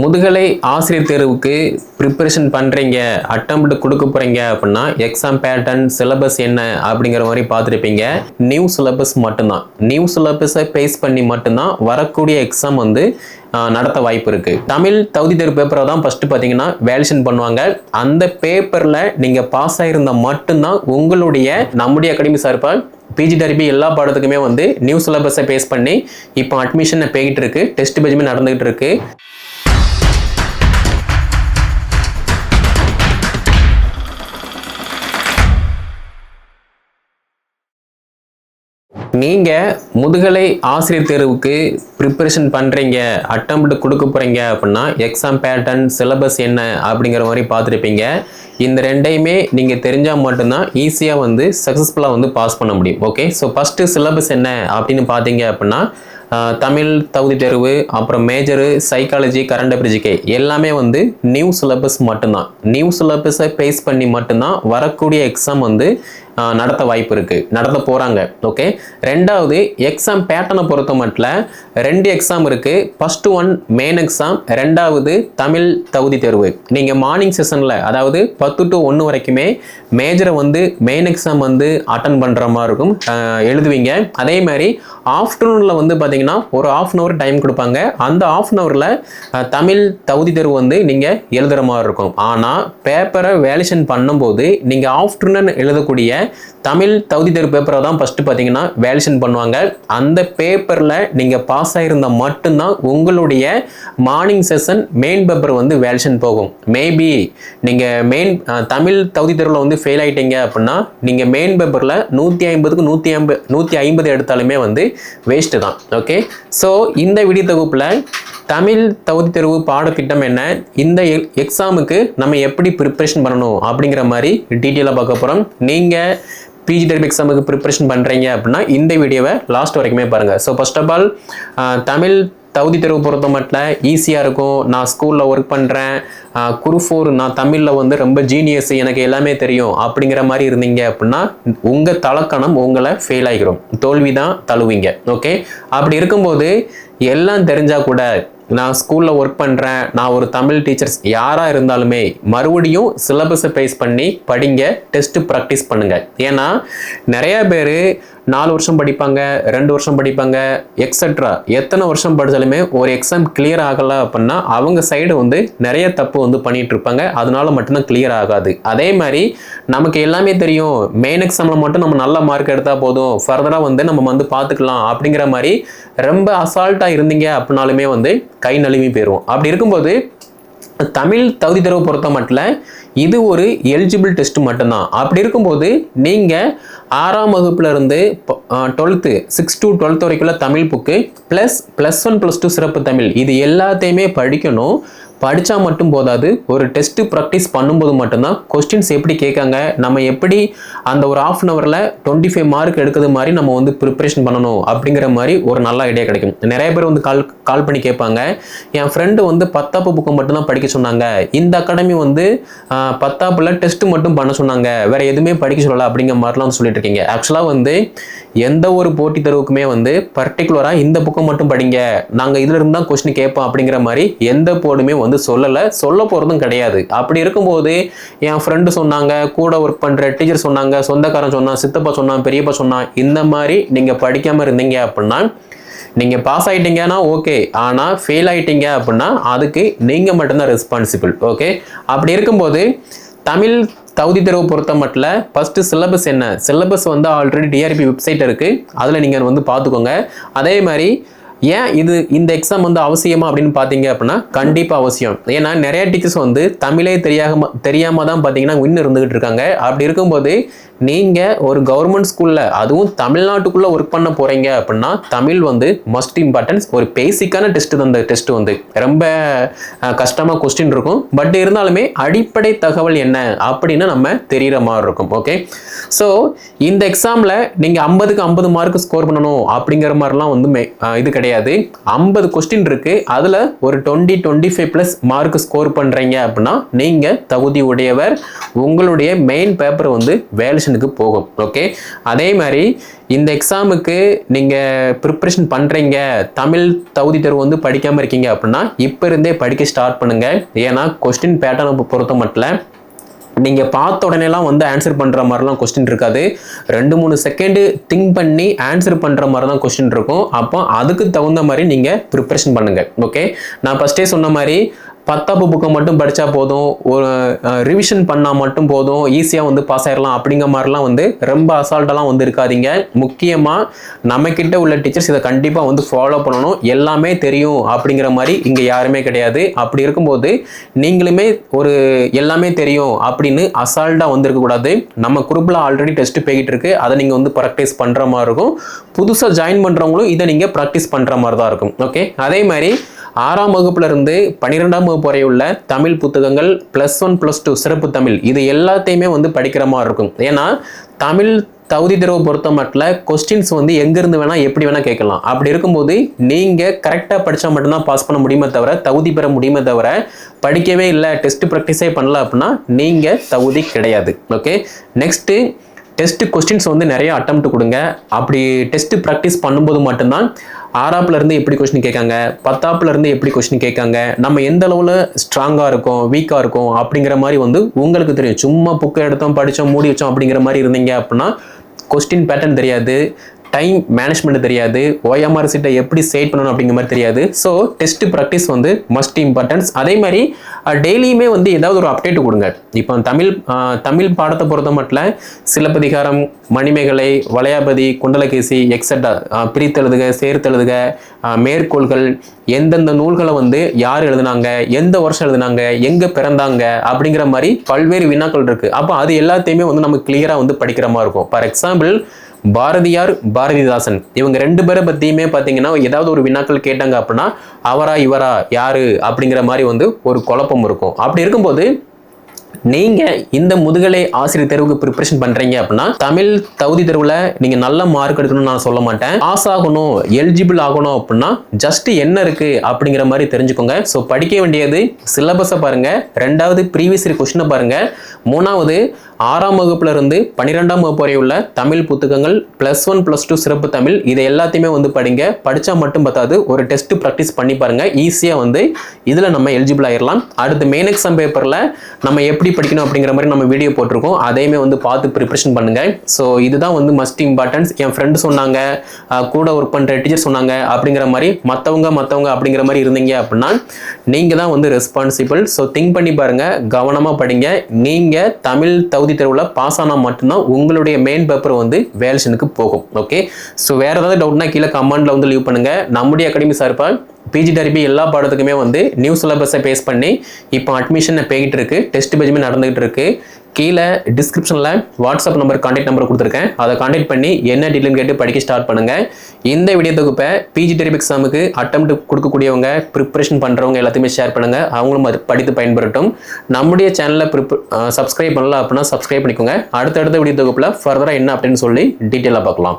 முதுகலை ஆசிரியர் தேர்வுக்கு ப்ரிப்பரேஷன் பண்ணுறீங்க அட்டம்ப்ட் கொடுக்க போகிறீங்க அப்படின்னா எக்ஸாம் பேட்டர்ன் சிலபஸ் என்ன அப்படிங்கிற மாதிரி பார்த்துருப்பீங்க. நியூ சிலபஸ் மட்டும்தான். நியூ சிலபஸை பேஸ் பண்ணி மட்டும்தான் வரக்கூடிய எக்ஸாம் வந்து நடத்த வாய்ப்பு இருக்குது தமிழ் தகுதி தேர்வு பேப்பரை தான் ஃபஸ்ட்டு பார்த்தீங்கன்னா வேலிஷன் பண்ணுவாங்க. அந்த பேப்பரில் நீங்கள் பாஸ் ஆயிருந்தா மட்டும்தான் உங்களுடைய நம்முடைய அகாடமி சார்பால் பிஜி டர்பி எல்லா பாடத்துக்குமே வந்து நியூ சிலபஸை பேஸ் பண்ணி இப்போ அட்மிஷனை போய்கிட்டு இருக்கு. டெஸ்ட் பேஜுமே நடந்துகிட்டு இருக்கு. நீங்கள் முதுகலை ஆசிரியர் தேர்வுக்கு ப்ரிப்பரேஷன் பண்ணுறீங்க அட்டம்ப்ட் கொடுக்க போகிறீங்க அப்படின்னா எக்ஸாம் பேட்டர்ன் சிலபஸ் என்ன அப்படிங்கிற மாதிரி பார்த்துருப்பீங்க. இந்த ரெண்டையுமே நீங்கள் தெரிஞ்சால் மட்டும்தான் ஈஸியாக வந்து சக்ஸஸ்ஃபுல்லாக வந்து பாஸ் பண்ண முடியும். ஓகே ஸோ ஃபஸ்ட்டு சிலபஸ் என்ன அப்படின்னு பார்த்தீங்க அப்படின்னா தமிழ் தகுதி தேர்வு அப்புறம் மேஜரு சைக்காலஜி கரண்ட் அபிரிஜிகே எல்லாமே வந்து நியூ சிலபஸ் மட்டும்தான். நியூ சிலபஸை பேஸ் பண்ணி மட்டும்தான் வரக்கூடிய எக்ஸாம் வந்து நடத்த வாய்ப்பு இருக்குது நடத்த போகிறாங்க ஓகே ரெண்டாவது எக்ஸாம் பேட்டனை பொறுத்த மட்டும் ரெண்டு எக்ஸாம் இருக்குது ஃபஸ்ட்டு ஒன் மெயின் எக்ஸாம் ரெண்டாவது தமிழ் தகுதி தேர்வு. நீங்கள் மார்னிங் செஷனில் அதாவது பத்து டு ஒன்று வரைக்குமே மேஜரை வந்து மெயின் எக்ஸாம் வந்து அட்டன் பண்ணுற மாதிரி இருக்கும். எழுதுவீங்க. அதே மாதிரி ஆஃப்டர்நூனில் வந்து பார்த்தீங்கன்னா ஒரு ஆஃப் அன் ஹவர் டைம் கொடுப்பாங்க. அந்த ஆஃப் அன் ஹவரில் தமிழ் தகுதி தேர்வு வந்து நீங்கள் எழுதுகிற மாதிரி இருக்கும். ஆனால் பேப்பரை வேலிஷன் பண்ணும்போது நீங்கள் ஆஃப்டர்நூன் எழுதக்கூடிய தமிழ் தகுதி தேர்வு பேப்பரை தான் ஃபஸ்ட்டு பார்த்தீங்கன்னா வேலிஷன் பண்ணுவாங்க. அந்த பேப்பரில் நீங்கள் பாஸ் ஆகிருந்தால் மட்டும்தான் உங்களுடைய மார்னிங் செஷன் மெயின் பேப்பர் வந்து வேலிஷன் போகும். மேபி நீங்கள் மெயின் தமிழ் தகுதி தேர்வில் வந்து ஃபெயில் ஆகிட்டீங்க அப்படின்னா நீங்கள் மெயின் பேப்பரில் நூற்றி ஐம்பதுக்கு நூற்றி ஐம்பது நூற்றி ஐம்பது எடுத்தாலுமே வந்து வேஸ்ட்டு தான். ஓகே ஸோ இந்த வீடியோ தொகுப்பில் தமிழ் தகுதி தேர்வு பாடத்திட்டம் என்ன? இந்த எக்ஸாமுக்கு நம்ம எப்படி ப்ரிப்பரேஷன் பண்ணணும் அப்படிங்கிற மாதிரி டீட்டெயிலாக பார்க்க போகிறோம் நீங்கள் பிஜி டெர்ப் எக்ஸாமுக்கு ப்ரிப்பரேஷன் பண்ணுறீங்க அப்படின்னா இந்த வீடியோவை லாஸ்ட் வரைக்குமே பாருங்கள் so first of all Tamil தகுதி தேர்வு பொறுத்த மட்டும் ஈஸியாக இருக்கும். நான் ஸ்கூலில் ஒர்க் பண்ணுறேன் குருஃபோர் நான் தமிழில் வந்து ரொம்ப ஜீனியஸ் எனக்கு எல்லாமே தெரியும் அப்படிங்கிற மாதிரி இருந்தீங்க அப்படின்னா உங்கள் தலக்கணம் உங்களை ஃபெயில் ஆகிடும் தோல்வி தான் தழுவீங்க. ஓகே அப்படி இருக்கும்போது எல்லாம் தெரிஞ்சால் கூட நான் ஸ்கூலில் ஒர்க் பண்ணுறேன் நான் ஒரு தமிழ் டீச்சர்ஸ் யாராக இருந்தாலுமே மறுபடியும் சிலபஸை பேஸ் பண்ணி படிங்க டெஸ்ட்டு ப்ராக்டிஸ் பண்ணுங்கள் ஏன்னா நிறையா பேர் நாலு வருஷம் படிப்பாங்க ரெண்டு வருஷம் படிப்பாங்க எக்ஸட்ரா எத்தனை வருஷம் படித்தாலுமே ஒரு எக்ஸாம் கிளியர் ஆகலை அப்படின்னா அவங்க சைடு வந்து நிறைய தப்பு வந்து பண்ணிகிட்ருப்பாங்க இருப்பாங்க. அதனால மட்டும்தான் கிளியர் ஆகாது. அதே மாதிரி நமக்கு எல்லாமே தெரியும். மெயின் எக்ஸாமில் மட்டும் நம்ம நல்ல மார்க் எடுத்தால் போதும். ஃபர்தராக வந்து நம்ம வந்து பார்த்துக்கலாம் அப்படிங்கிற மாதிரி ரொம்ப அசால்ட்டாக இருந்தீங்க அப்படின்னாலுமே வந்து கை நழுவி போயிடுவோம் அப்படி இருக்கும்போது தமிழ் தகுதி தேர்வு பொறுத்த மட்டும் இது ஒரு எலிஜிபிள் டெஸ்ட் மட்டும்தான். அப்படி இருக்கும்போது நீங்கள் ஆறாம் வகுப்புலேருந்து twelfth six to twelfth வரைக்குள்ள Tamil book plus plus one plus two சிறப்பு தமிழ். இது எல்லாத்தையுமே படிக்கணும். படித்தா மட்டும் போதாது. ஒரு டெஸ்ட்டு ப்ராக்டிஸ் பண்ணும்போது மட்டும்தான் கொஸ்டின்ஸ் எப்படி கேட்காங்க நம்ம எப்படி அந்த ஒரு ஆஃப் அன் ஹவரில் டுவெண்ட்டி ஃபைவ் மார்க் எடுக்கிறது மாதிரி நம்ம வந்து ப்ரிப்பரேஷன் பண்ணணும் அப்படிங்கிற மாதிரி ஒரு நல்ல ஐடியா கிடைக்கும். நிறைய பேர் வந்து கால் கால் பண்ணி கேட்பாங்க. என் ஃப்ரெண்டு வந்து பத்தாப்பு புக்கு மட்டும்தான் படிக்க சொன்னாங்க. இந்த அகாடமி வந்து பத்தாப்பில் டெஸ்ட்டு மட்டும் பண்ண சொன்னாங்க. வேறு எதுவுமே படிக்க சொல்லலை அப்படிங்கிற மாதிரிலாம் சொல்லிட்டு இருக்கீங்க ஆக்சுவலாக வந்து எந்த ஒரு போட்டித் தேர்வுக்குமே வந்து பர்டிகுலராக இந்த புக்கம் மட்டும் படிங்க. நாங்கள் இதில் இருந்து தான் கொஸ்டின் கேட்போம் அப்படிங்கிற மாதிரி எந்த போர்டுமே வந்து சொல்லலை. சொல்ல போகிறதும் கிடையாது. அப்படி இருக்கும்போது என் ஃப்ரெண்டு சொன்னாங்க கூட ஒர்க் பண்ணுற டீச்சர் சொன்னாங்க சொந்தக்காரன் சொன்னான் சித்தப்பா சொன்னான் பெரியப்பா சொன்னான் இந்த மாதிரி நீங்கள் படிக்காமல் இருந்தீங்க அப்படின்னா நீங்கள் பாஸ் ஆகிட்டீங்கன்னா ஓகே ஆனால் ஃபெயில் ஆகிட்டீங்க அப்படின்னா அதுக்கு நீங்கள் மட்டும்தான் ரெஸ்பான்சிபிள் ஓகே அப்படி இருக்கும்போது தமிழ் தகுதி தேர்வு பொறுத்த மட்டும் ஃபஸ்ட்டு சிலபஸ் என்ன? சிலபஸ் வந்து ஆல்ரெடி டிஆர்பி வெப்சைட் இருக்குது அதில் நீங்கள் வந்து பார்த்துக்கோங்க. அதே மாதிரி ஏன் இது இந்த எக்ஸாம் வந்து அவசியமா அப்படின்னு பார்த்தீங்க அப்படின்னா கண்டிப்பாக அவசியம். ஏன்னா நிறைய டீச்சர்ஸ் வந்து தமிழே தெரியாம தெரியாமல் தான் பார்த்தீங்கன்னா இன்னும் இருந்துகிட்டு இருக்காங்க. அப்படி இருக்கும்போது நீங்கள் ஒரு கவர்மெண்ட் ஸ்கூலில் அதுவும் தமிழ்நாட்டுக்குள்ளே ஒர்க் பண்ண போகிறீங்க அப்படின்னா தமிழ் வந்து மஸ்ட் இம்பார்ட்டன்ஸ் ஒரு பேசிக்கான டெஸ்ட் அந்த டெஸ்ட் வந்து. ரொம்ப கஷ்டமாக கொஸ்டின் இருக்கும். பட் இருந்தாலுமே அடிப்படை தகவல் என்ன அப்படின்னு நம்ம தெரிகிற மாதிரி இருக்கும். ஓகே ஸோ இந்த எக்ஸாமில் நீங்கள் ஐம்பதுக்கு ஐம்பது மார்க் ஸ்கோர் பண்ணணும் அப்படிங்கிற மாதிரிலாம் வந்து மே- இது கிடையாது. கிடையாது. ஐம்பது கொஸ்டின் இருக்கு. அதுல ஒரு twenty twenty five plus mark score பண்றீங்க அப்படின்னா நீங்க தகுதி உடையவர். உங்களுடைய மெயின் பேப்பர் வந்து வேலேஷனுக்கு போகும். ஓகே அதே மாதிரி இந்த எக்ஸாமுக்கு நீங்கள் ப்ரிப்ரேஷன் பண்ணுறீங்க தமிழ் தகுதி தேர்வு வந்து படிக்காமல் இருக்கீங்க அப்படின்னா இப்போ இருந்தே படிக்க ஸ்டார்ட் பண்ணுங்கள் ஏன்னா கொஸ்டின் பேட்டர்னை பொறுத்த மட்டும் நீங்கள் பார்த்த உடனேலாம் வந்து ஆன்சர் பண்ணுற மாதிரிலாம் கொஸ்டின் இருக்காது. ரெண்டு மூணு செகண்டு திங்க் பண்ணி ஆன்சர் பண்ணுற மாதிரி தான் கொஸ்டின் இருக்கும். அப்போ அதுக்கு தகுந்த மாதிரி நீங்கள் ப்ரிப்ரேஷன் பண்ணுங்கள் ஓகே நான் ஃபஸ்ட்டே சொன்ன மாதிரி பத்தாப்பு புக்கை மட்டும் படித்தா போதும். ஒரு ரிவிஷன் பண்ணால் மட்டும் போதும். ஈஸியாக வந்து பாஸ் ஆயிடலாம் அப்படிங்கிற மாதிரிலாம் வந்து ரொம்ப அசால்ட்டெல்லாம் வந்து இருக்காதிங்க. முக்கியமாக நம்மக்கிட்ட உள்ள டீச்சர்ஸ் இதை கண்டிப்பாக வந்து ஃபாலோ பண்ணணும். எல்லாமே தெரியும் அப்படிங்கிற மாதிரி இங்கே யாருமே கிடையாது. அப்படி இருக்கும்போது நீங்களுமே ஒரு எல்லாமே தெரியும் அப்படின்னு அசால்ட்டாக வந்துருக்கக்கூடாது நம்ம குரூப்பில் ஆல்ரெடி டெஸ்ட் போய்கிட்டு இருக்கு. அதை நீங்கள் வந்து ப்ராக்டிஸ் பண்ணுற மாதிரி இருக்கும். புதுசாக ஜாயின் பண்ணுறவங்களும் இதை நீங்கள் ப்ராக்டிஸ் பண்ணுற மாதிரி தான் இருக்கும். ஓகே அதே மாதிரி ஆறாம் வகுப்புலருந்து பன்னிரெண்டாம் வகுப்பு வரை உள்ள தமிழ் புத்தகங்கள் ப்ளஸ் ஒன் ப்ளஸ் டூ சிறப்பு தமிழ். இது எல்லாத்தையுமே வந்து படிக்கிற மாதிரி இருக்கும். ஏன்னா தமிழ் தகுதி தேர்வை பொறுத்த மட்டும் கொஸ்டின்ஸ் வந்து எங்கேருந்து வேணால் எப்படி வேணால் கேட்கலாம். அப்படி இருக்கும்போது நீங்கள் கரெக்டாக படித்தா மட்டும்தான் பாஸ் பண்ண முடியுமே தவிர தகுதி பெற முடியுமே தவிர படிக்கவே இல்லை டெஸ்ட் ப்ராக்டிஸே பண்ணல அப்படின்னா நீங்கள் தகுதி கிடையாது. ஓகே நெக்ஸ்ட்டு டெஸ்ட் கொஸ்டின்ஸ் வந்து நிறைய அட்டம் கொடுங்க. அப்படி டெஸ்ட் ப்ராக்டிஸ் பண்ணும்போது மட்டும்தான் ஆறாப்புல இருந்து எப்படி கொஸ்டின் கேட்காங்க? பத்தாப்புல இருந்து எப்படி கொஸ்டின் கேட்காங்க? நம்ம எந்த அளவில் ஸ்ட்ராங்காக இருக்கோம் வீக்காக இருக்கும் அப்படிங்கிற மாதிரி வந்து உங்களுக்கு தெரியும். சும்மா புக்கை எடுத்தோம் படித்தோம் மூடி வச்சோம் அப்படிங்கிற மாதிரி இருந்தீங்க அப்படின்னா கொஸ்டின் பேட்டர்ன் தெரியாது. டைம் மேனேஜ்மெண்ட் தெரியாது. ஓஎம்ஆர் சீட்டை எப்படி சேட் பண்ணணும் அப்படிங்கிற மாதிரி தெரியாது. ஸோ டெஸ்ட் ப்ராக்டிஸ் வந்து மஸ்ட் இம்பார்ட்டன்ஸ் அதே மாதிரி டெய்லியுமே வந்து ஏதாவது ஒரு அப்டேட் கொடுங்க. இப்போ தமிழ் தமிழ் பாடத்தை பொறுத்த மட்டும் சிலப்பதிகாரம் மணிமேகலை வளையாபதி குண்டலகேசி எக்ஸட்ரா பிரித்தெழுதுக சேர்த்தெழுதுக மேற்கோள்கள் எந்தெந்த நூல்களை வந்து யார் எழுதுனாங்க எந்த வருஷம் எழுதுனாங்க எங்கே பிறந்தாங்க அப்படிங்கிற மாதிரி பல்வேறு வினாக்கள் இருக்குது அப்போ அது எல்லாத்தையுமே வந்து நம்ம கிளியராக வந்து படிக்கிற மாதிரி இருக்கும். For example Bharathiyar Bharathidasan. இவங்க ரெண்டு பேரை பற்றியுமே பார்த்தீங்கன்னா ஏதாவது ஒரு வினாக்கள் கேட்டாங்க அப்படின்னா அவரா இவரா யாரு அப்படிங்கிற மாதிரி வந்து ஒரு குழப்பம் இருக்கும். அப்படி இருக்கும்போது நீங்க இந்த முதுகலை ஆசிரியர் தேர்வுக்கு ப்ரிப்பரேஷன் பண்றீங்க அப்படின்னா தமிழ் தகுதி தேர்வுல நீங்க நல்ல மார்க் எடுக்கணும்னு நான் சொல்ல மாட்டேன். பாஸ் ஆகணும் எலிஜிபிள் ஆகணும் அப்படின்னா ஜஸ்ட் என்ன இருக்கு அப்படிங்கிற மாதிரி தெரிஞ்சுக்கோங்க. ஸோ படிக்க வேண்டியது சிலபஸை பாருங்க. ரெண்டாவது ப்ரீவியஸ் கொஸ்டினை பாருங்க. மூணாவது ஆறாம் வகுப்புல இருந்து பன்னிரெண்டாம் வகுப்பு வரை உள்ள தமிழ் புத்தகங்கள் ப்ளஸ் ஒன் ப்ளஸ் டூ சிறப்பு தமிழ். இதை எல்லாத்தையுமே வந்து படிங்க. படிச்சா மட்டும் பத்தாது. ஒரு டெஸ்ட் ப்ராக்டிஸ் பண்ணி பாருங்க. ஈஸியா வந்து இதுல நம்ம எலிஜிபிள் ஆயிடலாம் அடுத்து மெயின் எக்ஸாம் பேப்பர்ல நம்ம எப்படி படிக்கணும் அப்படிங்கிற மாதிரி நம்ம வீடியோ போட்டிருக்கோம். அதையுமே வந்து பார்த்து ப்ரிப்பரேஷன் பண்ணுங்க. ஸோ இதுதான் வந்து மஸ்ட் இம்பார்ட்டன்ஸ் என் ஃப்ரெண்டு சொன்னாங்க. கூட ஒர்க் பண்ற டீச்சர் சொன்னாங்க. அப்படிங்கிற மாதிரி மற்றவங்க மற்றவங்க அப்படிங்கிற மாதிரி இருந்தீங்க அப்படின்னா நீங்க தான் வந்து ரெஸ்பான்சிபிள் ஸோ திங்க் பண்ணி பாருங்க. கவனமா படிங்க. நீங்க தமிழ் பகுதி தேர்வில் பாஸ் ஆனால் மட்டும்தான் உங்களுடைய மெயின் பேப்பர் வந்து வேலேஷனுக்கு போகும். ஓகே ஸோ வேற ஏதாவது டவுட்னா கீழே கமெண்ட்ல வந்து லீவ் பண்ணுங்க. நம்முடைய அகாடமி சார்பாக பிஜி டர்பி எல்லா பாடத்துக்குமே வந்து நியூ சிலபஸை பேஸ் பண்ணி இப்போ அட்மிஷன் போய்கிட்டு இருக்கு. டெஸ்ட் பேஜுமே நடந்துகிட்டு இருக்கு. கீழே டிஸ்கிரிப்ஷனில் வாட்ஸ்அப் நம்பர் காண்டாக்ட் நம்பர் கொடுத்துருக்கேன். அதை காண்டாக்ட் பண்ணி என்ன டீட்டெயில் கேட்டு படிக்க ஸ்டார்ட் பண்ணுங்கள் இந்த வீடியோ தொகுப்பை பிஜி டெரிப் எக்ஸாமுக்கு அட்டம் கொடுக்கக்கூடியவங்க ப்ரிப்பரேஷன் பண்ணுறவங்க எல்லாத்தையுமே ஷேர் பண்ணுங்கள் அவங்களும் அது படித்து பயன்பெறட்டும். நம்முடைய சேனலை ப்ரிப்ப சப்ஸ்கிரைப் பண்ணல அப்படின்னா சப்ஸ்கிரைப் பண்ணிக்கோங்க. அடுத்தடுத்த வீடியோ தொகுப்பில் ஃபர்தராக என்ன அப்படின்னு சொல்லி டீட்டெயிலாக பார்க்கலாம்.